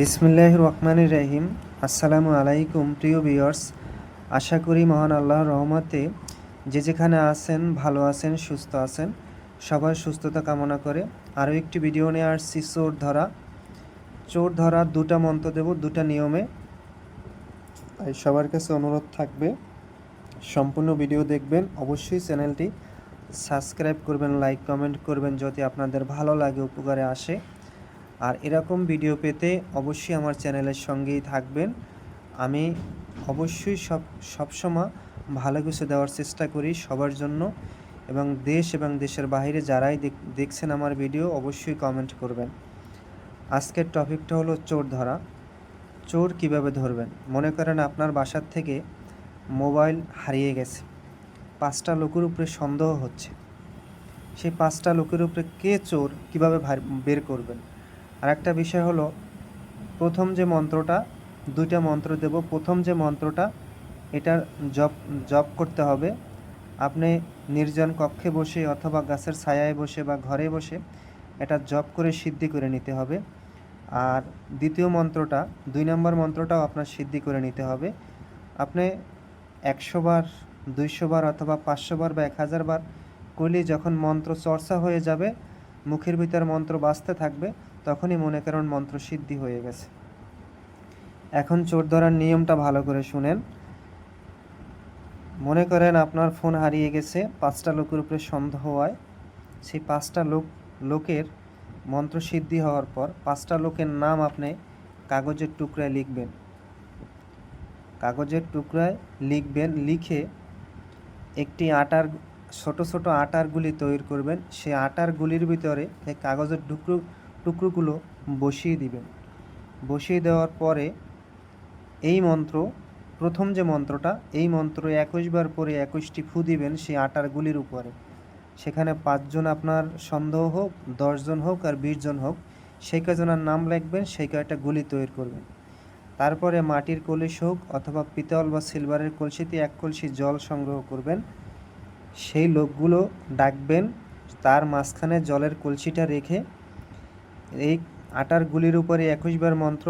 বিসমিল্লাহ রহমান রহিম। আসসালামু আলাইকুম, প্রিয় ভিউয়ার্স। আশা করি মহান আল্লাহর রহমতে যে যেখানে আছেন, ভালো আছেন, সুস্থ আছেন সবার সুস্থতা কামনা করে। আরও একটি ভিডিও নিয়ে আসছি, চোর ধরা। চোর ধরা, দুটা মন্ত্র দেব, দুটা নিয়মে। তাই সবার কাছে অনুরোধ থাকবে, সম্পূর্ণ ভিডিও দেখবেন। অবশ্যই চ্যানেলটি সাবস্ক্রাইব করবেন, লাইক, কমেন্ট করবেন, যদি আপনাদের ভালো লাগে, উপকারে আসে। আর এরকম ভিডিও পেতে অবশ্যই আমার চ্যানেলের সঙ্গেই থাকবেন। আমি অবশ্যই সব সবসময় ভালো কিছু দেওয়ার চেষ্টা করি সবার জন্য এবং দেশ এবং দেশের বাইরে যারাই দেখ- দেখছেন আমার ভিডিও অবশ্যই কমেন্ট করবেন। আজকের টপিকটা হলো চোর ধরা। চোর কীভাবে ধরবেন? মনে করেন আপনার বাসার থেকে মোবাইল হারিয়ে গেছে। পাঁচটা লোকের উপরে সন্দেহ হচ্ছে। সেই পাঁচটা লোকের উপরে কে চোর কীভাবে বের করবেন? আর একটা বিষয় হলো, প্রথম যে মন্ত্রটা, দুইটা মন্ত্র দেব। প্রথম যে মন্ত্রটা, এটার জপ জপ করতে হবে। আপনি নির্জন কক্ষে বসে অথবা গাছের ছায়ায় বসে বা ঘরে বসে এটা জপ করে সিদ্ধি করে নিতে হবে। আর দ্বিতীয় মন্ত্রটা, দুই নম্বর মন্ত্রটাও আপনার সিদ্ধি করে নিতে হবে। আপনি একশো বার, দুইশো বার অথবা পাঁচশো বার বা এক হাজার বার করলে যখন মন্ত্র চর্চা হয়ে যাবে, মুখের ভিতর মন্ত্র বাঁচতে থাকবে তখনই মনে করেন মন্ত্র সিদ্ধি হয়ে গেছে। এখন চোর ধরার নিয়মটা ভালো করে শুনেন। মনে করেন আপনার ফোন হারিয়ে গেছে, পাঁচটা লোকের উপরে সন্দেহ হয়। সেই পাঁচটা লোক, লোকের মন্ত্র সিদ্ধি হওয়ার পর পাঁচটা লোকের নাম আপনি কাগজের টুকরায় লিখবেন। কাগজের টুকরায় লিখবেন, লিখে একটি আটার, ছোট ছোট আটার গুলি তৈরি করবেন। সেই আটার গুলির ভিতরে এই কাগজের টুকরো টুকরোগুলো বসিয়ে দিবেন। বসিয়ে দেওয়ার পরে এই মন্ত্র, প্রথম যে মন্ত্রটা, এই মন্ত্র একুশ বার পরে একুশটি ফু দিবেন সেই আটার গুলির উপরে। সেখানে পাঁচজন আপনার সন্দেহ হোক, দশজন হোক আর বিশ জন হোক, সেই কজনের নাম লিখবেন, সেই কয়টা গুলি তৈরি করবেন। তারপরে মাটির কলস হোক অথবা পিতল বা সিলভারের কলসিতে এক কলসি জল সংগ্রহ করবেন। সেই লোকগুলো ডাকবেন, তার মাঝখানে জলের কলসিটা রেখে এই আটার গুলির উপরে একুশবার মন্ত্র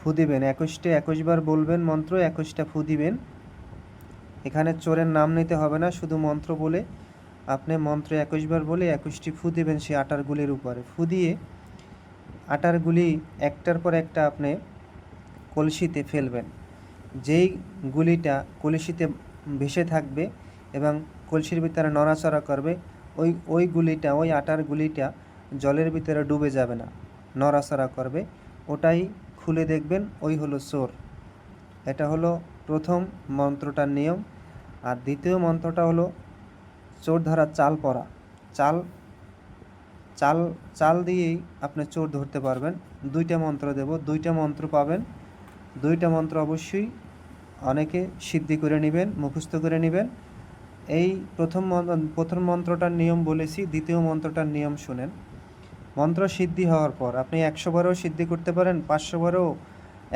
ফু দিবেন। একুশটা একুশবার বলবেন মন্ত্র, একুশটা ফু দিবেন। এখানে চোরের নাম নিতে হবে না, শুধু মন্ত্র বলে। আপনি মন্ত্র একুশবার বলে একুশটি ফু দিবেন সেই আটার গুলির উপরে। ফু দিয়ে আটার গুলি একটার পর একটা আপনি কলসিতে ফেলবেন। যেই গুলিটা কলসিতে ভেসে থাকবে এবং কলসির ভিতরে নড়াচড়া করবে, ওই ওই গুলিটা, ওই আটার গুলিটা জলের ভিতরে ডুবে যাবে না। নড়াচড়া করবে। ওটাই খুলে দেখবেন, ওই হলো চোর। এটা হলো প্রথম মন্ত্রটার নিয়ম। আর দ্বিতীয় মন্ত্রটা হলো চোর ধরার চাল পরা। চাল চাল চাল দিয়েই আপনি চোর ধরতে পারবেন। দুইটা মন্ত্র দেব। দুইটা মন্ত্র পাবেন। দুইটা মন্ত্র অবশ্যই অনেকে সিদ্ধি করে নেবেন, মুখস্থ করে নেবেন। এই প্রথম প্রথম মন্ত্রটার নিয়ম বলেছি, দ্বিতীয় মন্ত্রটার নিয়ম শুনেন। মন্ত্র সিদ্ধি হওয়ার পর, আপনি একশো বারও সিদ্ধি করতে পারেন, পাঁচশো বারও,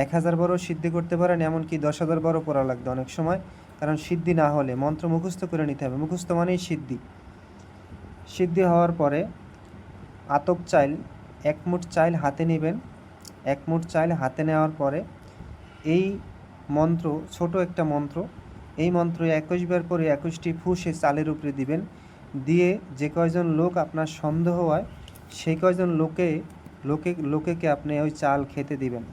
এক হাজার বারও সিদ্ধি করতে পারেন, এমনকি দশ হাজার বারও পড়া লাগবে অনেক সময়। কারণ সিদ্ধি না হলে মন্ত্র মুখস্থ করে নিতে হবে। মুখস্থ মানেই সিদ্ধি। সিদ্ধি হওয়ার পরে আতপ চাইল, এক মুঠ চাইল হাতে নেবেন। এক মুঠ চাইল হাতে নেওয়ার পরে এই মন্ত্র, ছোট একটা মন্ত্র, এই মন্ত্র একুশবার করে একুশটি ফু সে চালের উপরে দিবেন। দিয়ে যে কয়জন লোক আপনার সন্দেহ হয় সেই কয়জন লোকে লোকে, লোকেকে আপনি ওই চাল খেতে দিবেন?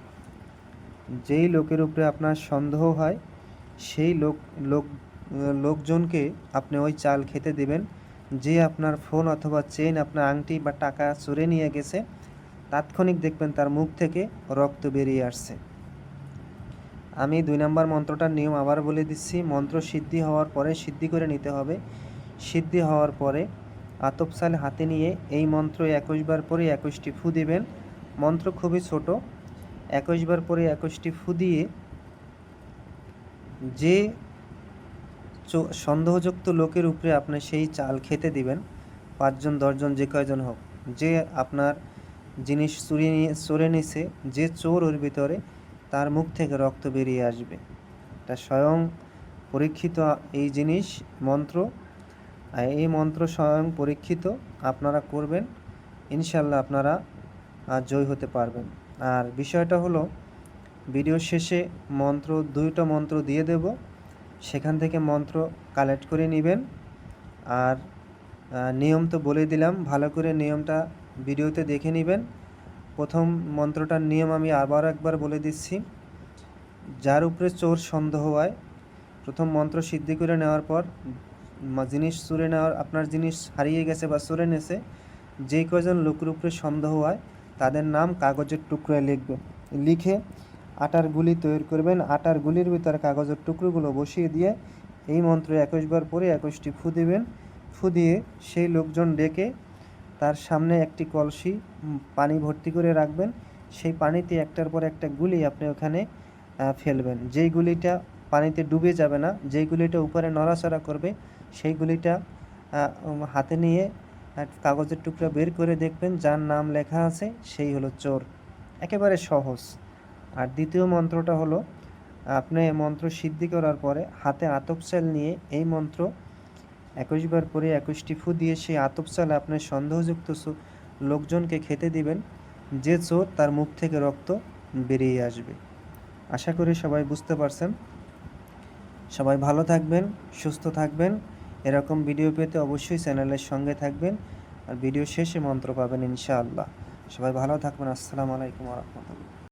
যেই লোকের উপরে আপনার সন্দেহ হয়, সেই লোক লোক, লোকজনকে আপনি ওই চাল খেতে দিবেন। যে আপনার ফোন অথবা চেন আপনার আংটি বা টাকা চুরে নিয়ে গেছে, তাৎক্ষণিক দেখবেন তার মুখ থেকে রক্ত বেরিয়ে আসছে। আমি দুই নম্বর মন্ত্রটার নিয়ম আবার বলে দিচ্ছি। মন্ত্র সিদ্ধি হওয়ার পরে সিদ্ধি করে নিতে হবে। সিদ্ধি হওয়ার পরে আতপ চাল হাতে নিয়ে এই মন্ত্র একুশবার পরে একুশটি ফু দিবেন। মন্ত্র খুবই ছোট। একুশবার পরে একুশটি ফু দিয়ে যে সন্দেহযুক্ত লোকের উপরে আপনি সেই চাল খেতে দিবেন, পাঁচজন, দশজন, যে কয়জন হোক, যে আপনার জিনিস চুরি নিয়ে চোরে নিছে, যে চোর ওর ভিতরে, তার মুখ থেকে রক্ত বেরিয়ে আসবে। এটা স্বয়ং পরীক্ষিত এই জিনিস, মন্ত্র এই মন্ত্র স্বয়ং পরীক্ষিত আপনারা করবেন ইনশাল্লাহ আপনারা জয় হতে পারবেন। আর বিষয়টা হলো ভিডিও শেষে মন্ত্র, দুইটা মন্ত্র দিয়ে দেব। সেখান থেকে মন্ত্র কালেক্ট করে নেবেন। আর নিয়ম তো বলে দিলাম, ভালো করে নিয়মটা ভিডিওতে দেখে নেবেন। প্রথম মন্ত্রটার নিয়ম আমি আবার একবার বলে দিচ্ছি। যার উপরে চোর সন্দেহ হয়, প্রথম মন্ত্র সিদ্ধি করে নেওয়ার পর জিনিস চুরে নেওয়ার, আপনার জিনিস হারিয়ে গেছে বা চুরে নেছে, যে কজন লোকের উপরে সন্দেহ হয়, তাদের নাম কাগজের টুকরোয় লিখবে। লিখে আটার গুলি তৈরি করবেন। আটার গুলির ভিতরে কাগজের টুকরোগুলো বসিয়ে দিয়ে এই মন্ত্র একুশবার পরে একুশটি ফু দিবেন। ফু দিয়ে সেই লোকজন ডেকে তার সামনে একটি কলসি পানি ভর্তি করে রাখবেন। সেই পানিতে একটার পর একটা গুলি আপনি ওখানে ফেলবেন। যেই গুলিটা পানিতে ডুবে যাবে না, যেই গুলিটা উপরে নড়াচড়া করবে সেই গুলিটা হাতে নিয়ে কাগজের টুকরা বের করে দেখবেন যার নাম লেখা আছে, সেই হলো চোর। একেবারে সহজ। আর দ্বিতীয় মন্ত্রটা হলো, আপনি মন্ত্র সিদ্ধি করার পরে হাতে আতপ চাল নিয়ে এই মন্ত্র একুশবার পরে একুশটি ফু দিয়ে সেই আতপ চাল আপনার সন্দেহযুক্ত লোকজনকে খেতে দিবেন। যে চোর তার মুখ থেকে রক্ত বেরিয়ে আসবে। আশা করি সবাই বুঝতে পারছেন। সবাই ভালো থাকবেন, সুস্থ থাকবেন। এরকম ভিডিও পেতে অবশ্যই চ্যানেলের সঙ্গে থাকবেন আর ভিডিও শেষে মন্ত্র পাবেন ইনশাআল্লাহ। সবাই ভালো থাকবেন। আসসালামু আলাইকুম রহমতুল্লাহ।